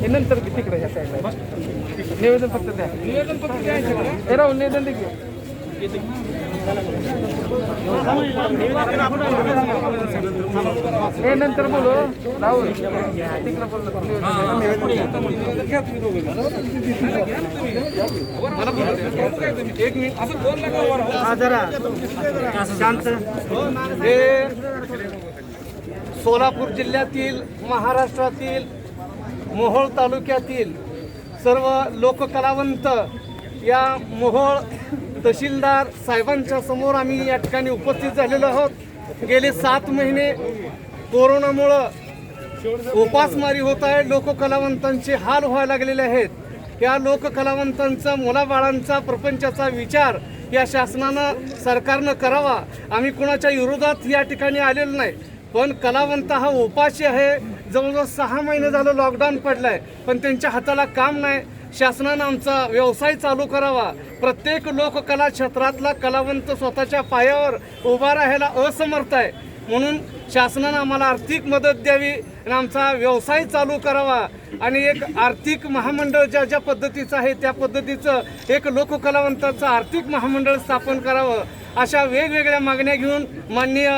हे नंतर घे तिकडे ह्या साईडला निवेदन फक्त द्या. निवेदन फक्त निवेदन हे नंतर बोलू राहुल. जरा. शांत. हे सोलापूर जिल्ह्यातील महाराष्ट्रातील मोहोळ तालुक्यातील सर्व लोककलावंत या मोहोळ तहसीलदार साहेबांच्या समोर आम्ही या ठिकाणी उपस्थित झालेलो आहोत. गेले सात महिने कोरोनामुळं उपासमारी होत आहे. लोककलावंतांचे हाल व्हायला लागलेले आहेत. या लोककलावंतांचा मुलाबाळांचा प्रपंचाचा विचार या शासनानं सरकारनं करावा. आम्ही कुणाच्या विरोधात या ठिकाणी आलेलो नाही. पण कलावंत हा उपाशी आहे. जवळजवळ सहा महिने झालं लॉकडाऊन पडलाय. पण त्यांच्या हाताला काम नाही. शासनानं आमचा व्यवसाय चालू करावा. प्रत्येक लोककला क्षेत्रातला कलावंत स्वतःच्या पायावर उभा राहायला असमर्थ आहे. म्हणून शासनानं आम्हाला आर्थिक मदत द्यावी आणि आमचा व्यवसाय चालू करावा. आणि एक आर्थिक महामंडळ ज्या ज्या पद्धतीचं आहे त्या पद्धतीचं एक लोककलावंताचं आर्थिक महामंडळ स्थापन करावं. अशा वेगवेगळ्या मागण्या घेऊन माननीय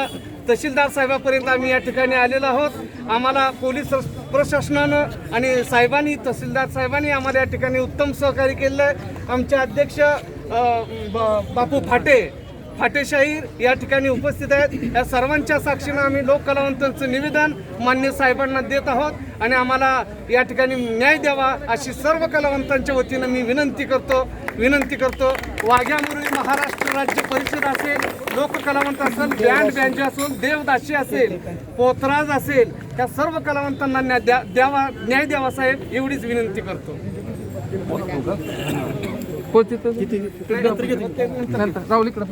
तहसीलदार साहेबापर्यंत आम्ही या ठिकाणी आलेलो आहोत. आम्हाला पोलीस प्रशासनानं आणि साहेबांनी तहसीलदार साहेबांनी आम्हाला या ठिकाणी उत्तम सहकार्य केलेलं आहे. आमचे अध्यक्ष ब- बापू फाटे फाटेशाहीर या ठिकाणी उपस्थित आहेत. या सर्वांच्या साक्षीनं आम्ही लोक कलावंतांचं निवेदन मान्य साहेबांना देत आहोत आणि आम्हाला या ठिकाणी न्याय द्यावा अशी सर्व कलावंतांच्या वतीनं मी विनंती करतो विनंती करतो. वाघ्यामुरळी महाराष्ट्र राज्य परिषद असेल लोककलावंत असेल बँड बँजे असेल देवदासी असेल पोतराज असेल या सर्व कलावंतांना न्याय द्या द्यावा न्याय द्यावा साहेब एवढीच विनंती करतो. नंतर राहुल इकडे